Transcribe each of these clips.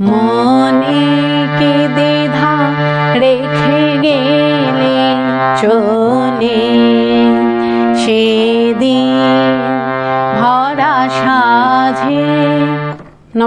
মনে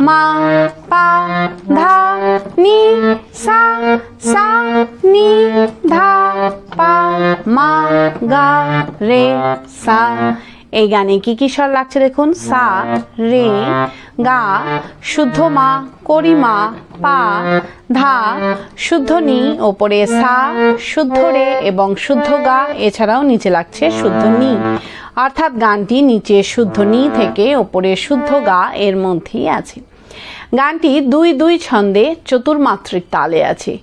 মা, পা, ধা, নি, সা সা, নি, ধা, পা, মা, গা, রে, সা। এই গানে কি কি স্বর লাগছে দেখুন? সা, রে, গা, শুদ্ধ মা করিমা, পা, ধা শুদ্ধ নি ওপরে সা শুদ্ধ রে এবং শুদ্ধ গা এছাড়াও নিচে লাগছে শুদ্ধ নি অর্থাৎ গানটি নিচে শুদ্ধ নি থেকে ওপরে শুদ্ধ গা এর মধ্যেই আছে। গানটি দুই দুই ছন্দে চতুর্মাত্রিক তালে আছে।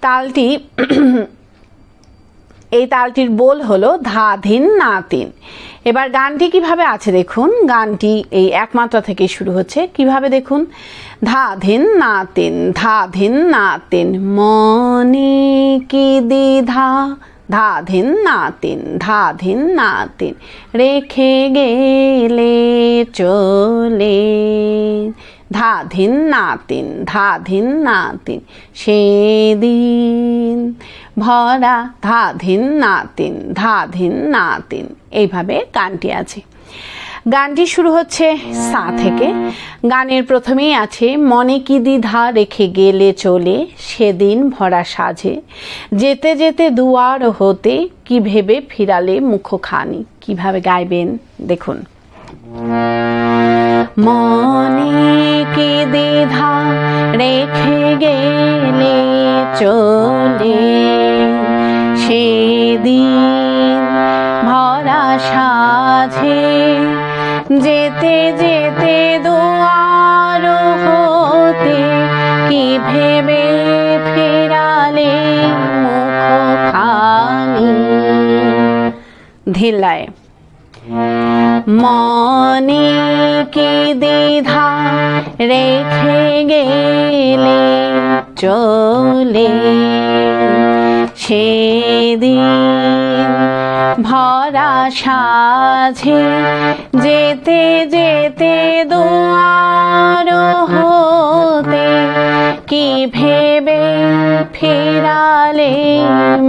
তালটি এই তালটির বোল হলো ধা, ধিন, না, তিন। এবার গানটি কীভাবে আছে দেখুন। গানটি এই একমাত্রা থেকে শুরু হচ্ছে। কীভাবে দেখুন? ধা ধিন না তিন, ধা ধিন না তিন, মনে কি দ্বিধা? ধা ধিন না তিন, ধা ধিন না তিন, রেখে গেলে চলে। ধা ধিন না তিন, ধা ধিন না তিন, সেদিন ভরা ধা ধিন না তিন, ধা ধিন না তিন। এইভাবে গানটি আছে। গানটি শুরু হচ্ছে সা থেকে। গানের প্রথমেই আছে, মনে কি দ্বিধা রেখে গেলে চলে, সেদিন ভরা সাজে। যেতে যেতে দুয়ার হতে, কি ভেবে ফিরালে মুখখানি। কীভাবে গাইবেন? দেখুন। মনে কি দ্বিধা রেখে গেলে চলে? সেদিন ভরা সাঝে যেতে যেতে দুয়ার হতে কি ভেবে ফেরালে মুখখানি? ধিলায় মনে কি দ্বিধা রেখে গেলে চলে? সেদিন ভরা সাঝে যেতে যেতে দুয়ার হতে কি ভেবে ফেরালে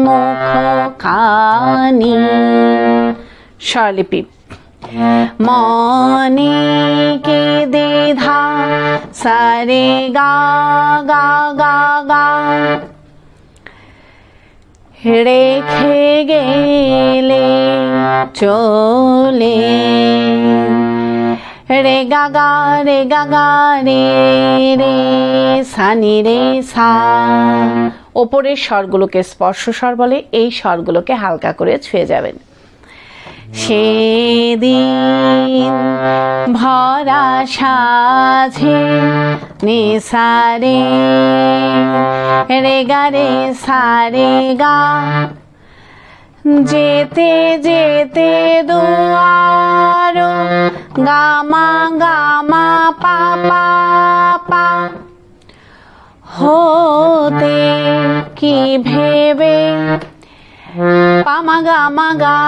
মুখ কানি স্বরলিপি। মনে কি দ্বিধা? সারে গা গা গা গা। রেখে গেলে চলে। রে গা গা, রে গা গা, রে রে, সানি, রে, সা। ওপরের স্বরগুলোকে স্পর্শ স্বর বলে, এই স্বরগুলোকে হালকা করে ছুঁয়ে যাবেন। সেদিন ভরা সাঝে নিসারে রে গা রে সারে গা। যেতে যেতে দুয়ার, গামা গামা পা পা পা। হতে কি ভেবে পামা গামা গা,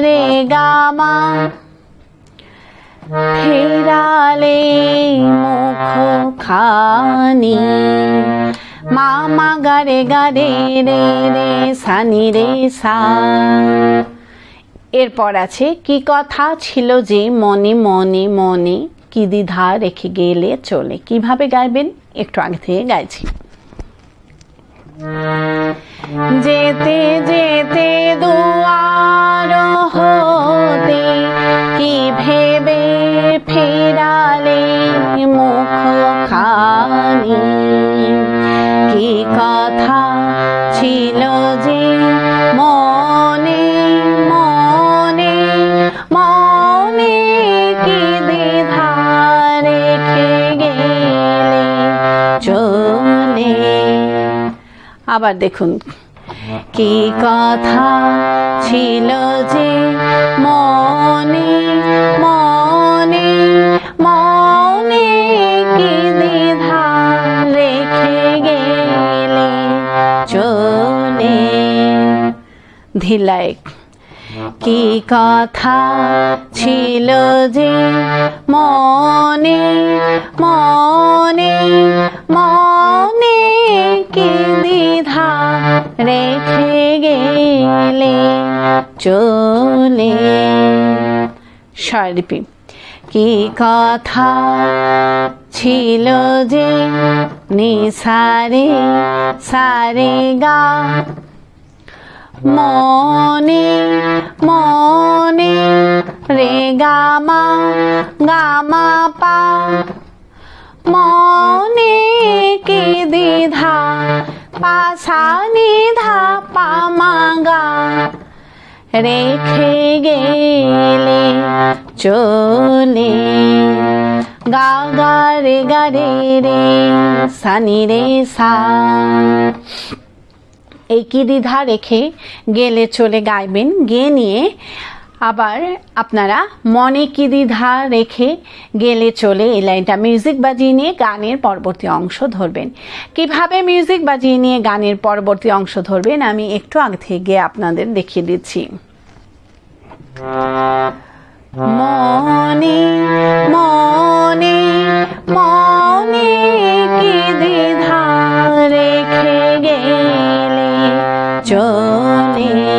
রে গামা ফেরালে মুখ খানি মামা গারে গারে রে রে, সানি, রে, সা। এরপর আছে, কি কথা ছিল যে মনে মনে মনে, কি দ্বিধা রেখে গেলে চলে? কীভাবে গাইবেন? একটু আগে থেকে গাইছি। যেতে যেতে দুয়ার হতে কি ভেবে ফেরালে মুখ খানি? কি কথা ছিল যে মনে আবার দেখুন। কি কথা ছিল যে মনে মনে মনে কি দ্বিধা রেখে গেলে চলে? ধিলায়, কি কথা ছিল যে মনে মনে মনে কি দ্বিধা রেখে গেলে চলে? স্বরলিপি কি কথা ছিল যে নিসারে সারে গা? মনে মনে রে গামা গামা পা মনে কি দ্বিধা? পাশা নিধা পামাগা রেখে গেলে চলে। গা গা রে গা রে রে সানি রে সা। এই কি দ্বিধা রেখে গেলে চলে গাইবেন? গেয়ে নিয়ে আবার আপনারা মনে কি দ্বিধা রেখে গেলে চলে এই লাইনটা মিউজিক বাজিয়ে নিয়ে গানের পরবর্তী অংশ ধরবেন। কীভাবে মিউজিক বাজিয়ে নিয়ে গানের পরবর্তী অংশ ধরবেন আমি একটু আগে থেকে আপনাদের দেখিয়ে দিচ্ছি। মনে মনে মনে কি দ্বিধা রেখে গেলে চলে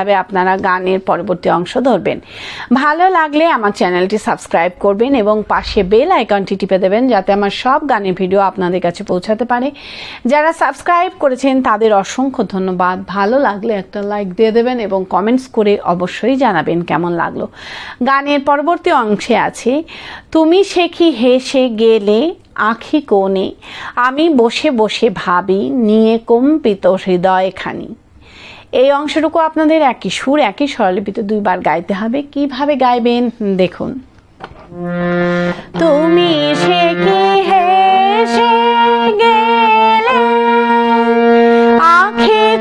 এইভাবে আপনারা গানের পরবর্তী অংশ ধরবেন। ভালো লাগলে আমার চ্যানেলটি সাবস্ক্রাইব করবেন এবং পাশে বেল আইকনটি টিপে দেবেন যাতে আমার সব গানের ভিডিও আপনাদের কাছে পৌঁছাতে পারে। যারা সাবস্ক্রাইব করেছেন তাদের অসংখ্য ধন্যবাদ। ভালো লাগলে একটা লাইক দিয়ে দেবেন এবং কমেন্টস করে অবশ্যই জানাবেন কেমন লাগল। গানের পরবর্তী অংশে আছে। তুমি কি হেসে গেলে আখি কোণে? আমি বসে বসে ভাবি, নিয়ে কম্পিত হৃদয়খানি। এই অংশটুকু আপনাদের একই সুর, একই স্বরলিপিতে দুইবার গাইতে হবে। কীভাবে গাইবেন? দেখুন। তুমি সে কি হেসে গেলে? আখে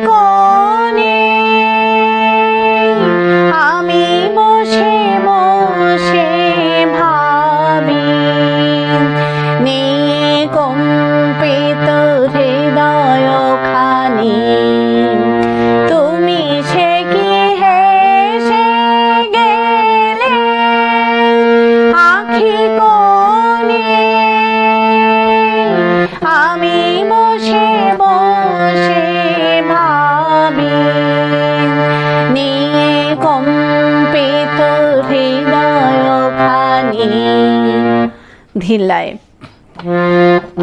ধিলায়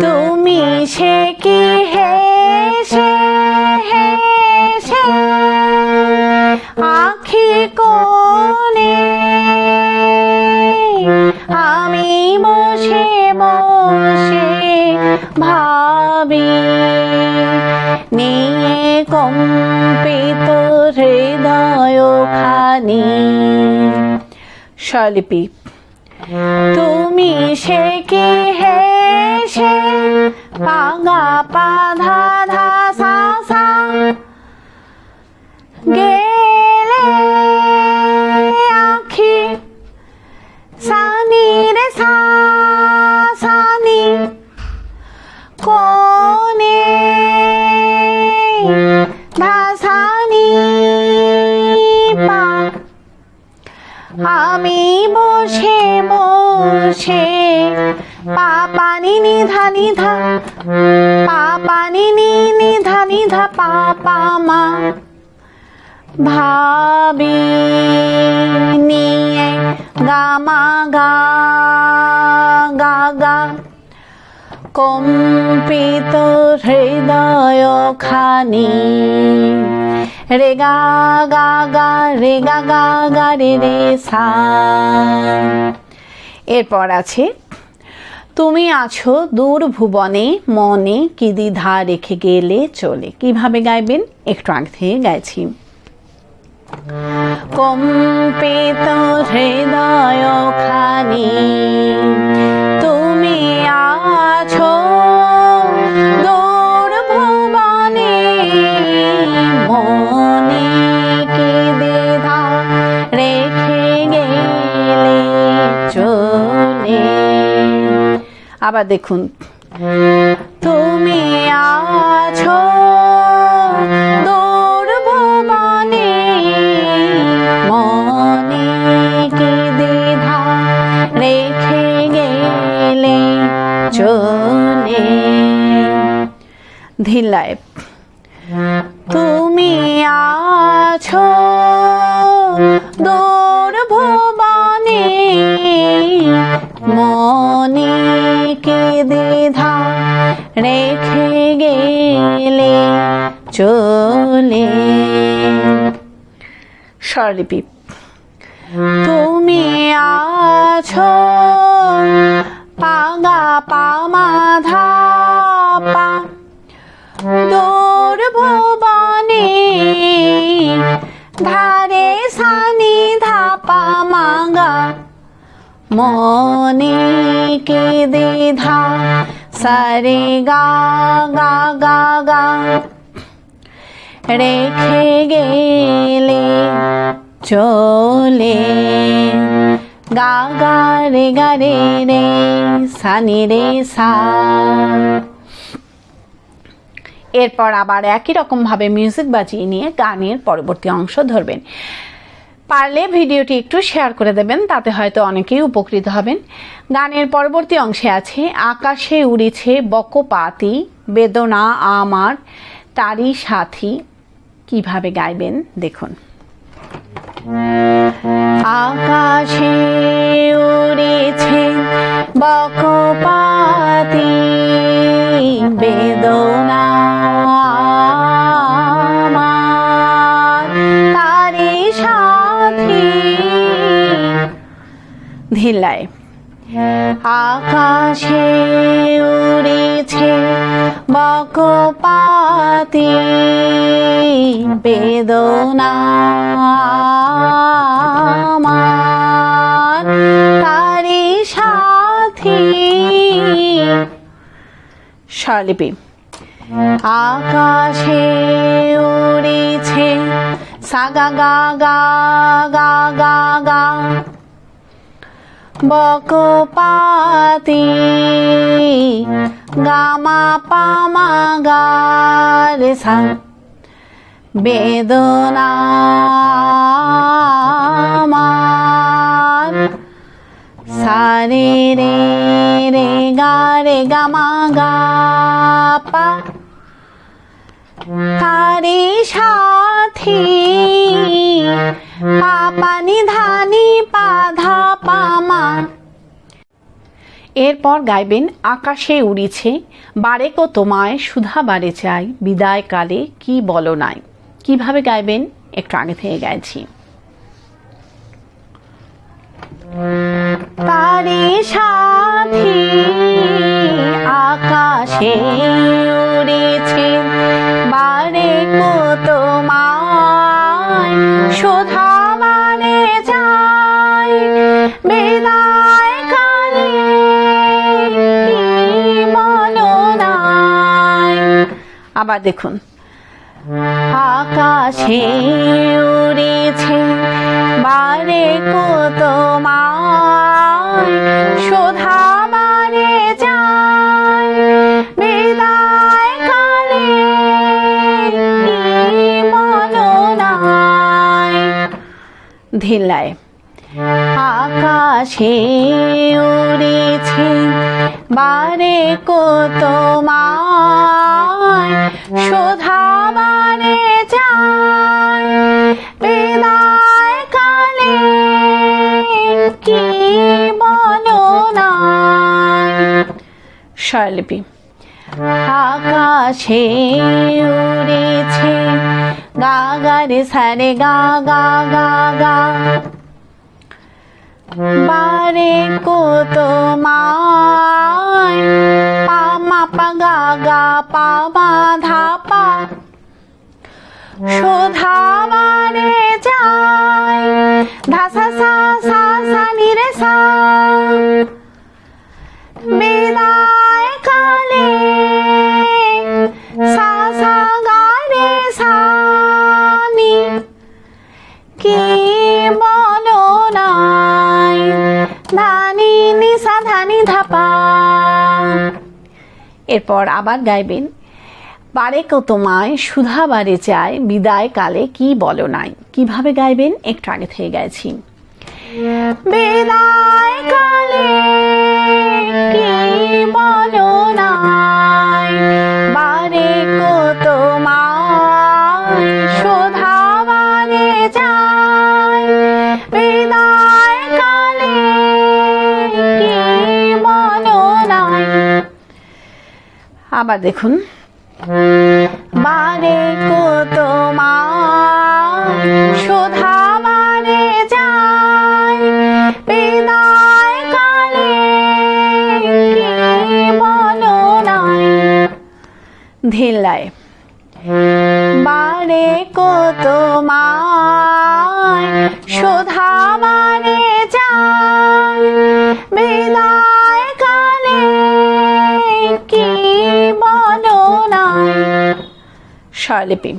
তুমি সে কি হেসে হেসে? আখি কোণে আমি বসে বসে ভাবি, নিয়ে কম্পিত হৃদয় খানি স্বলিপি তুমি সে কি হেসে পাগা পাধা ধা সা সা গেলে আখি সানি রে সা সানি কোনে ধা সানি আমি বসে বসে, পাপানি নিধা নিধা, পাপানি নিধা নিধা, পাপা মা। ভাবি নিয়ে গামা গা গা গা। কম্পিত হৃদয় খানি রে গা গা গা, রে গা গা গা, রে রে সা। এরপর আছে, তুমি আছো দূর ভুবনে মনে কি দ্বিধা রেখে গেলে চলে। কীভাবে গাইবেন? একটু আগে থেকে গাইছি। কম্পিত হৃদয় খানি, তুমি আছো দূর ভুবনে মনে আবার দেখুন। তুমি আছো মনে ধিলায় আছো পাগা পামাধা পা দূর ভুবনে ধারে সানি ধাপা মাগা মনে কে সারে গা গা গা গা রেখে গেলে চলে গা গা রে গা রে রে সানি রে সা। এরপর আবার একই রকমভাবে মিউজিক বাজিয়ে নিয়ে গানের পরবর্তী অংশ ধরবেন। পারলে ভিডিওটি একটু শেয়ার করে দেবেন, তাতে হয়তো অনেকেই উপকৃত হবেন। গানের পরবর্তী অংশে আছে, আকাশে উড়েছে বকপাতি, বেদনা আমার, তারই সাথী। কীভাবে গাইবেন? দেখুন। আকাশে উড়েছে বকপাতি বেদনা তারি সাথী ধিলায় আকাশে উড়েছে বকপাতি বেদনা তারি সাথী। স্বরলিপি আকাশে উড়েছে সাগা গা গা গা গা গা বকপাতি, গামা পামা গা রে সা। বেদনা সারে রে রে গা রে গামা গা পা তারে সাথী পাপানি ধানি পাধা পামা এরপর গাইবেন, আকাশে উড়িছে, বারে কো তোমায় সুধা বারে চাই, বিদায় কালে কি বলো নাই। কীভাবে গাইবেন? একটু আগে থেকে গাইছি। তারে সাথী আকাশে উড়েছে। বারে কো তোমায় শোধা বারে যায় বেদায় কালে কি বলো নাই আবার দেখুন। আকাশে উড়েছে। বারে কত মায় শোধা বারে যায় ধিলায় আকাশে উড়েছে বারে কত মায় শোধা বারে যায়। স্বরলিপি আকাশে উড়েছে গা গা রে সারে গা গা গা গা। বারে কত মায়, পা মা পা, গা গা, পা মা, ধা, পা। শোধা মারে যায়, ধা, সা সা সা সা, নি, রে, সা। বেদা ধানি নি সা ধানি ধাপা। এরপর আবার গাইবেন, বারে কো তোমায়, সুধা বারে চায়, বিদায় কালে কি বলো নাই? কীভাবে গাইবেন? একটু আগে থেকে গাইছি। বিদায় কালে কি বলো নাই? বারে কো আবার দেখুন। বারে তোমার শোধা বারে যায় বিদায় কালে বলো ধিল্লায় বারে কো তোমার শোধা বারে যায় বিদায় স্বরলিপি।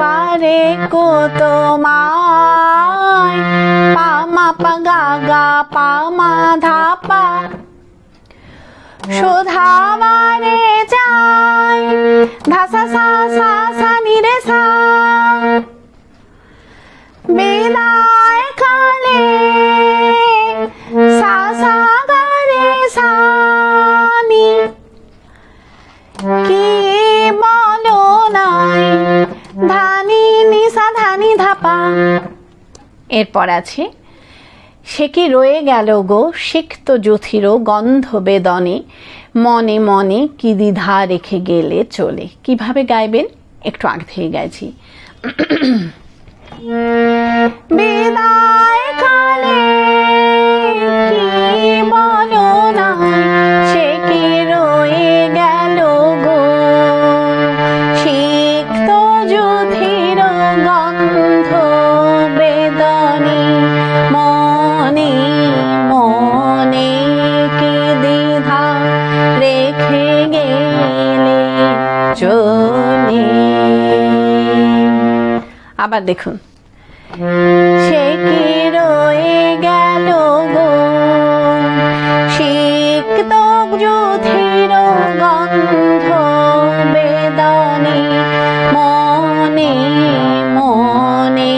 বারে কো তোমায়, পামা পাগা গা পামা ধাপা। শোধা বারে যায় ধাসা সা সা এরপর আছে, সে কি রয়ে গেল গো সিক্ত জ্যোথির গন্ধ বেদনে, মনে মনে কি দ্বিধা রেখে গেলে চলে? কীভাবে গাইবেন? একটু আগে থেকে গাইছি। দেখুন। সে কি রয়ে গেল গো সিক্ত যুধির গন্ধ বেদনে, মনে মনে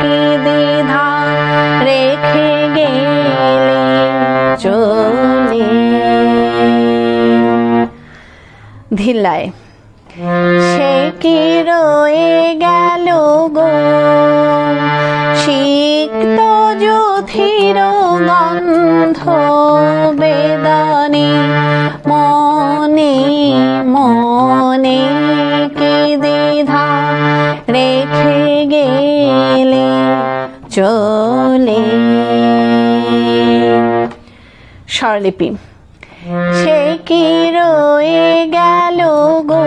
কি দ্বিধা রেখে গেলে চলে? ধিল্লায়, সে কি রয়ে গেল গো? সিক্ত যুথির গন্ধ বেদনে, মনে মনে কি দ্বিধা রেখে গেলে চলে? স্বরলিপি, সে কি রয়ে গেল গো?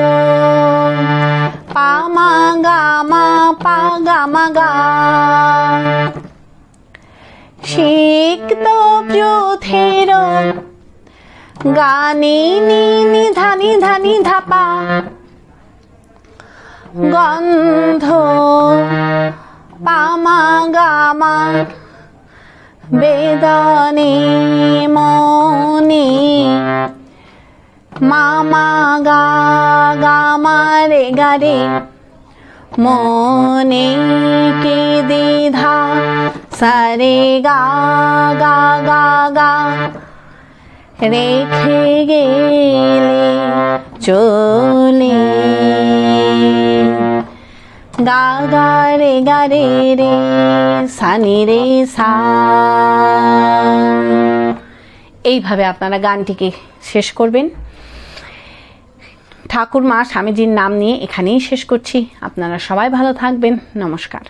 পামা গামা পা গামা গা সিক্ত যুথের গানি নি নি ধানি ধাপা। গন্ধ পামা গামা বেদনে মনে মামা গা গা মারে গারে মনে কে দ্বিধা? সারে গা গা গা গা। রেখে গেলে চলে। গা গা, রে গা, রে রে, সানি, রে, সা। এইভাবে আপনারা গানটিকে শেষ করবেন। ঠাকুর মা স্বামীজির নাম নিয়ে এখানেই শেষ করছি। আপনারা সবাই ভালো থাকবেন। নমস্কার।